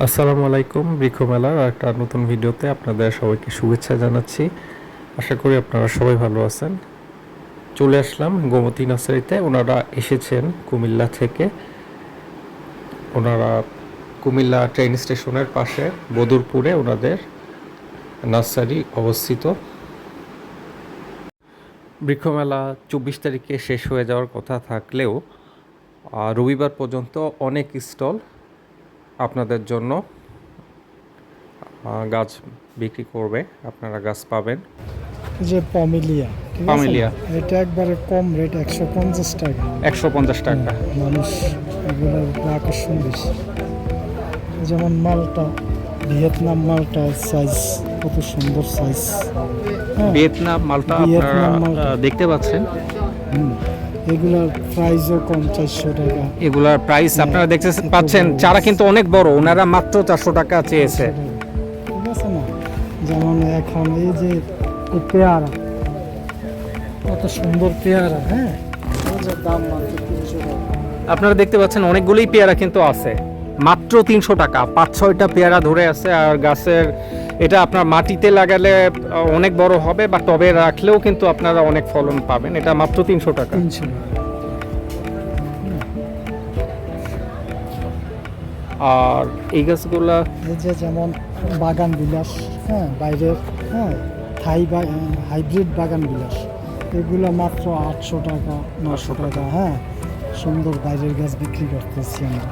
আসসালামু আলাইকুম, বৃক্ষ মেলার একটা নতুন ভিডিওতে আপনাদের সবাইকে শুভেচ্ছা জানাচ্ছি। আশা করি আপনারা সবাই ভালো আছেন। চলে আসলাম গোমতী নার্সারিতে। ওনারা এসেছেন কুমিল্লা থেকে। ওনারা কুমিল্লা ট্রেন স্টেশনের পাশে বদুরপুরে ওনাদের নার্সারি অবস্থিত। বৃক্ষমেলা চব্বিশ তারিখে শেষ হয়ে যাওয়ার কথা থাকলেও রবিবার পর্যন্ত অনেক স্টল আপনাদের জন্য গাছ বিক্রি করবে আপনারা গাছ পাবেন। যে পমিলিয়া পমিলিয়া। এটা একবারে কম রেট একশো পঞ্চাশ টাকা। একশো পঞ্চাশ টাকা। মানুষ এগুলোর আকর্ষণ বেশি। যেমন মালটা ভিয়েতনাম মালটা সাইজ কত সুন্দর সাইজ হ্যাঁ। ভিয়েতনাম মালটা আপনারা দেখতে পাচ্ছেন। হুম। এগুলোর প্রাইসও কম চারশো টাকা। এগুলার প্রাইস আপনারা দেখতে পাচ্ছেন চারা কিন্তু অনেক বড় ওনারা মাত্র চারশো টাকা চেয়েছে। ঠিক আছে না? যেমন এখন এই যে পেয়ারা কত সুন্দর পেয়ারা হ্যাঁ? দাম মাত্র তিনশো টাকা। আপনারা দেখতে পাচ্ছেন অনেকগুলোই পেয়ারা কিন্তু আছে। মাত্র তিনশো টাকা পাঁচ ছয়টা পেয়ারা ধরে আছে আর গাছের এটা আপনার মাটিতে লাগালে অনেক বড় হবে বা টবে রাখলেও কিন্তু আপনারা অনেক ফলন পাবেন। এটা মাত্র তিনশো টাকা। আর এই গাছগুলা? এই যে যেমন বাগান বিলাস হ্যাঁ বাইরের হ্যাঁ থাই বা হাইব্রিড বাগান বিলাস এগুলো মাত্র আটশো টাকা নশো টাকা হ্যাঁ সুন্দর বাইরের গাছ বিক্রি করতেছি আমরা।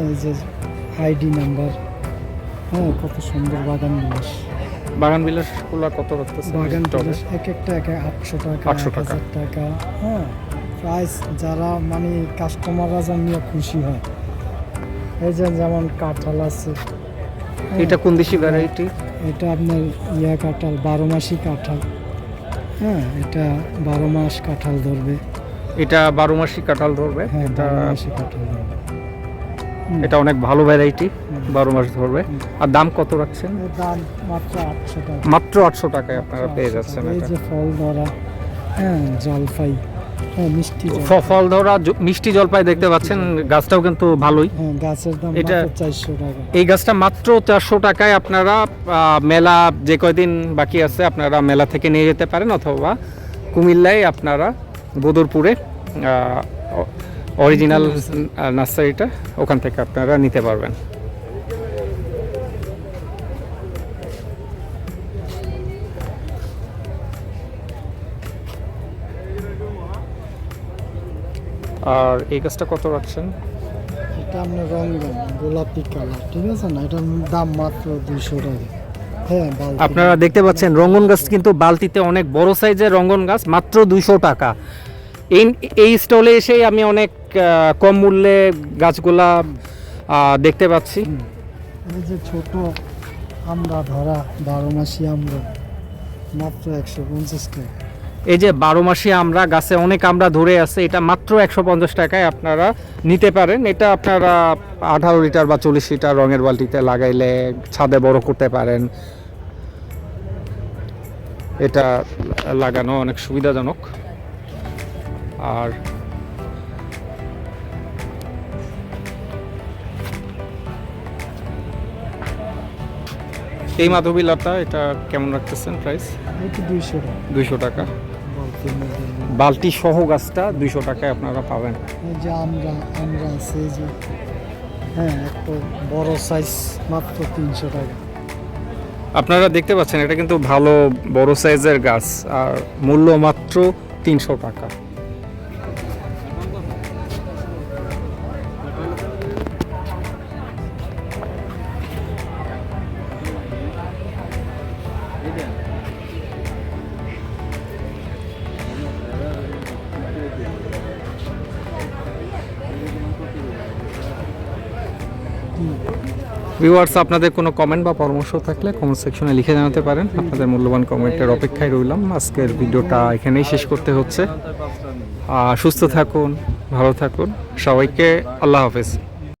এই যে আইডি নাম্বার। হ্যাঁ কত সুন্দর বাগান বিলাস। বাগান বিলাসগুলা কত রাখতেছে বাগান বিলাস এক একটা এক আটশো টাকা 800 এক টাকা। হাজার টাকা হ্যাঁ। প্রাইস যারা মানে কাস্টমাররা জানিয়ে খুশি হয়। এই যে যেমন কাঁঠাল আছে। হ্যাঁ। এটা কোন দেশি ভ্যারাইটি এটা আপনার ইয়া কাঁঠাল বারো মাসি কাঁঠাল। হ্যাঁ এটা বারো মাস কাঁঠাল ধরবে। এটা বারো মাসি কাঁঠাল ধরবে? হ্যাঁ বারো মাসি কাঁঠাল ধরবে। এটা অনেক ভালো ভ্যারাইটি বারো মাস ধরবে। আর দাম কত রাখছেন? মাত্র আটশো টাকায় আপনারা পেয়ে 800 যাচ্ছেন ফল ধরা হ্যাঁ জলপাই হ্যাঁ মিষ্টি ফল ধরা মিষ্টি জলপাই দেখতে পাচ্ছেন গাছটাও কিন্তু ভালোই। হ্যাঁ গাছের দাম এটা- চারশো টাকা। এই গাছটা মাত্র চারশো টাকায় আপনারা মেলা যে কয়দিন বাকি আছে আপনারা মেলা থেকে নিয়ে যেতে পারেন অথবা কুমিল্লায় আপনারা বদরপুরে অরিজিনাল নার্সারিটা ওখান থেকে আপনারা নিতে পারবেন। আর এই গাছটা কত রাখছেন? এটা আপনার রঙিন গোলাপি কালার ঠিক আছে না? এটার দাম মাত্র দুইশো টাকা। হ্যাঁ আপনারা দেখতে পাচ্ছেন রঙ্গন গাছ কিন্তু বালতিতে অনেক বড় সাইজের রঙ্গন গাছ মাত্র দুইশো টাকা। এই এই স্টলে এসেই আমি অনেক কম মূল্যে গাছগুলা দেখতে পাচ্ছি। এই যে ছোট আমরা ধরা বারো মাসি আমরা মাত্র একশো পঞ্চাশ টাকা। এই যে বারো মাসে আমরা গাছে অনেক আমরা ধরে আছে এটা মাত্র একশো পঞ্চাশ টাকায় আপনারা নিতে পারেন। এটা আপনারা আঠারো লিটার বা চল্লিশ লিটার রঙের বালতিতে লাগাইলে ছাদে বড় করতে পারেন। এটা লাগানো অনেক সুবিধাজনক। আর এই মাধবী লতা এটা কেমন রাখতেছেন প্রাইস দুইশো টাকা। দুইশো টাকা। বালতি সহ গাছটা দুইশো টাকায় আপনারা পাবেন। যে আমরা আমরা আছে যে হ্যাঁ একটা বড় সাইজ মাত্র তিনশো টাকা। আপনারা দেখতে পাচ্ছেন এটা কিন্তু ভালো বড় সাইজের গাছ আর মূল্য মাত্র তিনশো টাকা। ভিউয়ার্স আপনাদের কোনো কমেন্ট বা পরামর্শ থাকলে কমেন্ট সেকশনে লিখে জানাতে পারেন। আপনাদের মূল্যবান কমেন্টের অপেক্ষায় রইলাম। আজকের ভিডিওটা এখানেই শেষ করতে হচ্ছে। সুস্থ থাকুন, ভালো থাকুন। সবাইকে আল্লাহ হাফেজ।